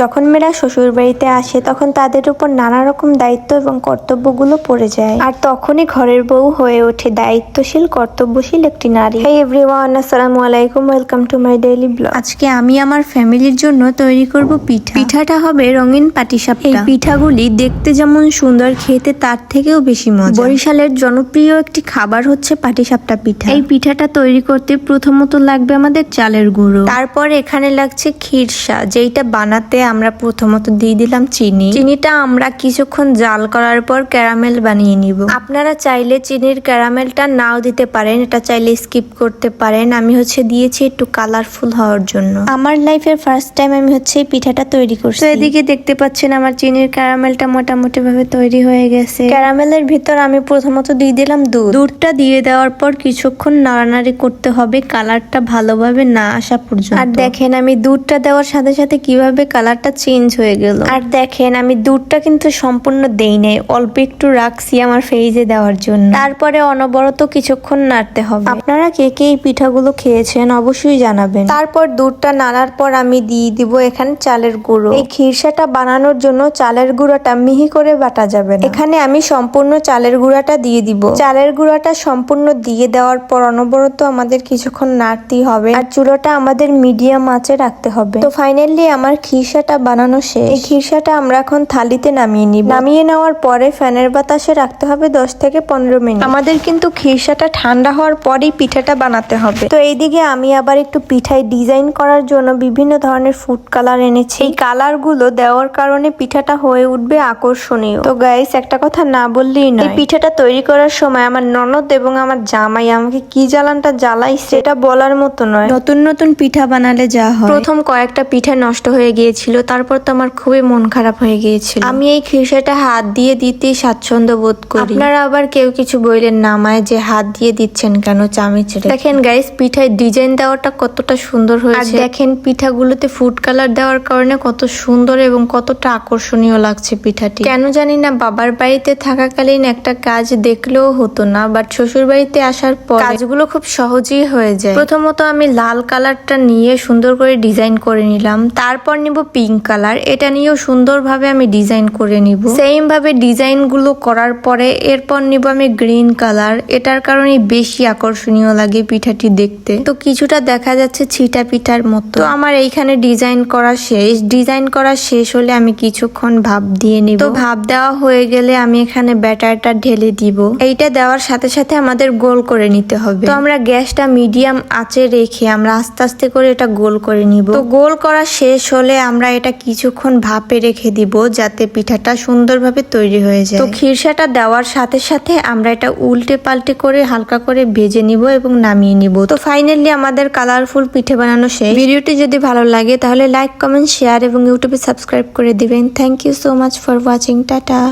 যখন মেয়েরা শ্বশুর বাড়িতে আসে, তখন তাদের উপর নানা রকম দায়িত্ব এবং কর্তব্যগুলো পড়ে যায়। আর তখনই ঘরের বউ হয়ে ওঠে দায়িত্বশীল, কর্তব্যশীল একটি নারী। হাই এভরিওয়ান আসসালামু আলাইকুম welcome to my daily blog আজকে আমি আমার ফ্যামিলির জন্য তৈরি করব পিঠা। পিঠাটা হবে রঙিন পাটিসাপটা। এই পিঠাগুলি দেখতে যেমন সুন্দর, খেতে তার থেকেও বেশি মজা বরিশালের জনপ্রিয় একটি খাবার হচ্ছে পাটিসাপটা পিঠা। এই পিঠাটা তৈরি করতে প্রথমত লাগবে আমাদের চালের গুঁড়ো। তারপর এখানে লাগছে ক্ষীরসা, যেইটা বানাতে আমরা প্রথমত দিয়ে দিলাম চিনি। চিনিটা আমরা কিছুক্ষণ জাল করার পর ক্যারামেল বানিয়ে নিব। আপনারা চাইলে চিনির ক্যারামেলটা নাও দিতে পারেন, এটা চাইলে স্কিপ করতে পারেন। আমি হচ্ছে দিয়েছি একটু কালারফুল হওয়ার জন্য। আমার লাইফের ফার্স্ট টাইম আমি হচ্ছে পিঠাটা তৈরি করছি। এদিকে দেখতে পাচ্ছেন আমার চিনির ক্যারামেলটা মোটামুটি ভাবে তৈরি হয়ে গেছে। ক্যারামেলের ভিতর আমি প্রথমত দিয়ে দিলাম দুধ। দুধটা দিয়ে দেওয়ার পর কিছুক্ষণ নাড়ানাড়ি করতে হবে, কালারটা ভালোভাবে না আসা পর্যন্ত। আর দেখেন আমি দুধটা দেওয়ার সাথে সাথে কীভাবে কালারটা চেঞ্জ হয়ে গেল। আর দেখেন, আমি দুধটা কিন্তু সম্পূর্ণ দেই নাই, অল্প একটু রাখছি আমার ফেজে দেওয়ার জন্য। তারপরে অনবরত কিছুক্ষণ নাড়তে হবে। আপনারা কে কে এই পিঠাগুলো খেয়েছেন অবশ্যই জানাবেন। তারপর দুধটা নাড়ার পর আমি দিয়ে দিব এখানে চালের গুঁড়ো। এই খিরসাটা বানানোর জন্য চালের গুঁড়োটা মিহি করে বাটা যাবে এখানে আমি সম্পূর্ণ চালের গুঁড়াটা দিয়ে দিব। চালের গুঁড়াটা সম্পূর্ণ দিয়ে দেওয়ার পর অনবরত আমাদের কিছুক্ষণ নাড়তেই হবে। আর চুলোটা আমাদের মিডিয়াম আঁচে রাখতে হবে। তো ফাইনালি আমার খিরসাটা বানানো শেষ। এই খিরসাটা আমরা এখন থালিতে নামিয়ে নিব। নামিয়ে নেওয়ার পরে ফ্যানের বাতাসে রাখতে হবে দশ থেকে পনেরো মিনিট। আমাদের কিন্তু খিরসাটা ঠান্ডা হওয়ার পরেই পিঠাটা বানাতে হবে। তো এইদিকে আমি আবার একটু পিঠায় ডিজাইন করার জন্য বিভিন্ন ধরনের ফুড কালার এনেছি। এই কালারগুলো দেওয়ার কারণে পিঠাটা হয়ে উঠবে আকর্ষণীয়। তো গাইস একটা কথা না বললেই নয়। এই পিঠাটা তৈরি করার সময় আমার ননদ এবং আমার জামাই আমাকে কি জ্বালানটা জ্বালাই সেটা বলার মতো নয়। নতুন নতুন পিঠা বানালে যা হয়। প্রথম কয়েকটা পিঠা নষ্ট হয়ে গিয়েছিল। তারপর তো আমার খুবই মন খারাপ হয়ে গিয়েছিল। আমি এই খিরসাটা হাত দিয়ে দিতেই স্বাচ্ছন্দ্য বোধ করি। আপনারা আবার কেউ কিছু বললেন নামায় যে হাত দিয়ে দিচ্ছেন কেন চামিচ দেখেন গাইস পিঠায় ডিজাইন দেওয়াটা কতটা সুন্দর হয়েছে। দেখেন পিঠাগুলোতে ফুড কালার দেওয়ার কারণে কত সুন্দর এবং কতটা আকর্ষণীয় লাগছে পিঠাটি। কেন জানি না বাবার বাড়িতে থাকাকালীন একটা কাজ দেখলেও হতো না বাট শ্বশুর বাড়িতে আসার পর কাজগুলো খুব সহজেই হয়ে যায়। প্রথমত আমি লাল কালারটা নিয়ে সুন্দর করে ডিজাইন করে নিলাম তারপর নিব পিঙ্ক কালার এটা নিয়েও সুন্দরভাবে আমি ডিজাইন করে নিব। সেম ভাবে ডিজাইনগুলো করার পরে, এরপর নিব আমি গ্রিন কালার এটার কারণে বেশি আকর্ষণীয় লাগে পিঠাটি দেখতে। তো কিছুটা দেখা যাচ্ছে ছিটা পিঠার মতো। আমার এইখানে ডিজাইন করা শেষ। ডিজাইন করা শেষ হলে আমি কিছুক্ষণ ভাব দিয়ে নিব। তো ভাব দেওয়া হয়ে গেলে আমি এখানে ব্যাটারটা ঢেলে দিব। এইটা দেওয়ার সাথে সাথে আমাদের গোল করে নিতে হবে। তো আমরা গ্যাসটা মিডিয়াম আঁচে রেখে আমরা আস্তে আস্তে করে এটা গোল করে নিব। তো গোল করা শেষ হলে আমরা এটা কিছুক্ষণ ভাপে রেখে দিব যাতে পিঠাটা সুন্দরভাবে তৈরি হয়ে যায়। তো খিরসাটা দেওয়ার সাথে সাথে আমরা এটা উল্টে পাল্টে করে হালকা করে ভেজে নিব এবং নামিয়ে নিব। তো ফাইনালি আমাদের কালারফুল পিঠে বানানো শেষ। ভিডিওটি যদি ভালো লাগে তাহলে লাইক কমেন্ট শেয়ার এবং ইউটিউবে সাবস্ক্রাইব করে দিবেন। Thank you so much for watching tata.